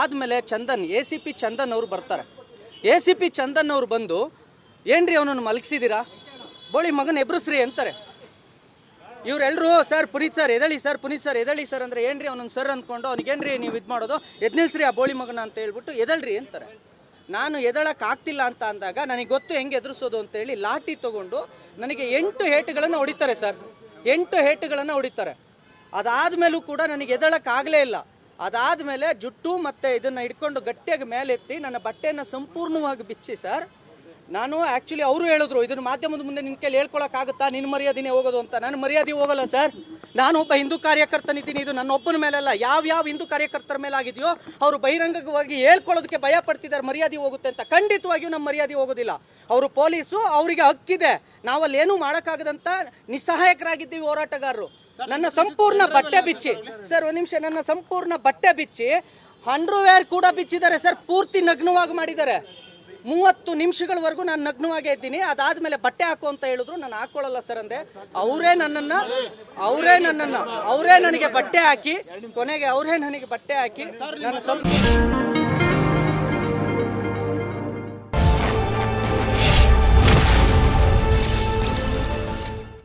ಅದಾದಮೇಲೆ Chandan A C P Chandan ಅವರು ಬರ್ತಾರೆ. ಎ ಸಿ ಪಿ ಚಂದನ್ ಅವರು ಬಂದು, ಏನ್ರಿ ಅವನನ್ನು ಮಲಗಿಸಿದ್ದೀರಾ ಬೋಳಿ ಮಗನ ಎಬ್ರುಸ್ರಿ ಅಂತಾರೆ. ಇವರೆಲ್ಲರೂ ಸರ್, ಪುನೀತ್ ಸರ್, ಎದಳಿ ಸರ್, ಪುನೀತ್ ಸರ್, ಎದಳಿ ಸರ್ ಅಂದರೆ ಏನ್ರಿ ಅವನೊಂದು ಸರ್ ಅಂದ್ಕೊಂಡು ಅವ್ನಿಗೇನ್ರಿ ನೀವು ಇದು ಮಾಡೋದು? ಎದ್ ನಿಲ್ಸ್ರಿ ಆ ಬೋಳಿ ಮಗನ ಅಂತ ಹೇಳ್ಬಿಟ್ಟು ಎದಳ್ರಿ ಅಂತಾರೆ. ನಾನು ಎದಳಕ್ಕೆ ಆಗ್ತಿಲ್ಲ ಅಂತ ಅಂದಾಗ, ನನಗೆ ಗೊತ್ತು ಹೆಂಗೆ ಎದುರಿಸೋದು ಅಂತೇಳಿ ಲಾಠಿ ತಗೊಂಡು ನನಗೆ ಎಂಟು ಹೇಟುಗಳನ್ನು ಹೊಡಿತಾರೆ, ಸರ್. ಎಂಟು ಹೇಟುಗಳನ್ನು ಹೊಡಿತಾರೆ. ಅದಾದ ಮೇಲೂ ಕೂಡ ನನಗೆ ಎದಳಕ್ಕಾಗಲೇ ಆಗಲೇ ಇಲ್ಲ ಅದಾದ್ಮೇಲೆ ಜುಟ್ಟು ಮತ್ತೆ ಇದನ್ನ ಹಿಡ್ಕೊಂಡು ಗಟ್ಟಿಯಾಗಿ ಮೇಲೆತ್ತಿ ನನ್ನ ಬಟ್ಟೆಯನ್ನು ಸಂಪೂರ್ಣವಾಗಿ ಬಿಚ್ಚಿ, ಸರ್. ನಾನು ಆಕ್ಚುಲಿ ಅವರು ಹೇಳಿದ್ರು, ಇದನ್ನ ಮಾಧ್ಯಮದ ಮುಂದೆ ನಿನ್ ಕೈಲಿ ಹೇಳ್ಕೊಳಕ್ಕಾಗುತ್ತಾ? ನಿನ್ನ ಮರ್ಯಾದಿನೇ ಹೋಗೋದು ಅಂತ. ನನ್ನ ಮರ್ಯಾದೆ ಹೋಗಲ್ಲ, ಸರ್. ನಾನು ಒಬ್ಬ ಹಿಂದೂ ಕಾರ್ಯಕರ್ತನಿದ್ದೀನಿ. ಇದು ನನ್ನ ಒಬ್ಬನ ಮೇಲೆ ಯಾವ ಯಾವ ಹಿಂದೂ ಕಾರ್ಯಕರ್ತರ ಮೇಲೆ ಆಗಿದೆಯೋ ಅವರು ಬಹಿರಂಗವಾಗಿ ಹೇಳ್ಕೊಳ್ಳೋದಕ್ಕೆ ಭಯ ಪಡ್ತಿದ್ದಾರೆ, ಮರ್ಯಾದೆ ಹೋಗುತ್ತೆ ಅಂತ. ಖಂಡಿತವಾಗಿಯೂ ನಮ್ಮ ಮರ್ಯಾದೆ ಹೋಗೋದಿಲ್ಲ. ಅವರು ಪೊಲೀಸು, ಅವರಿಗೆ ಹಕ್ಕಿದೆ. ನಾವಲ್ಲಿ ಏನೂ ಮಾಡೋಕ್ಕಾಗದಂತ ನಿಸ್ಸಹಾಯಕರಾಗಿದ್ದೀವಿ ಹೋರಾಟಗಾರರು. ನನ್ನ ಸಂಪೂರ್ಣ ಬಟ್ಟೆ ಬಿಚ್ಚಿ, ಸರ್ ಒಂದು ನಿಮಿಷ, ನನ್ನ ಸಂಪೂರ್ಣ ಬಟ್ಟೆ ಬಿಚ್ಚಿ ಅಂಡರ್ವೇರ್ ಕೂಡ ಬಿಚ್ಚಿದ್ದಾರೆ, ಸರ್, ಪೂರ್ತಿ ನಗ್ನವಾಗಿ ಮಾಡಿದ್ದಾರೆ. ಮೂವತ್ತು ನಿಮಿಷಗಳವರೆಗೂ ನಾನು ನಗ್ನವಾಗೇ ಇದ್ದೀನಿ, ಅದಾದ್ಮೇಲೆ ಬಟ್ಟೆ ಹಾಕು ಅಂತ ಹೇಳಿದ್ರು, ನಾನು ಹಾಕೊಳ್ಳಲ್ಲ, ಸರ್, ಅಂದೆ. ಅವರೇ ನನ್ನನ್ನ ಅವರೇ ನನ್ನನ್ನ, ಅವರೇ ನನಗೆ ಬಟ್ಟೆ ಹಾಕಿ, ಕೊನೆಗೆ ಅವರೇ ನನಗೆ ಬಟ್ಟೆ ಹಾಕಿ ಸ್ವಲ್ಪ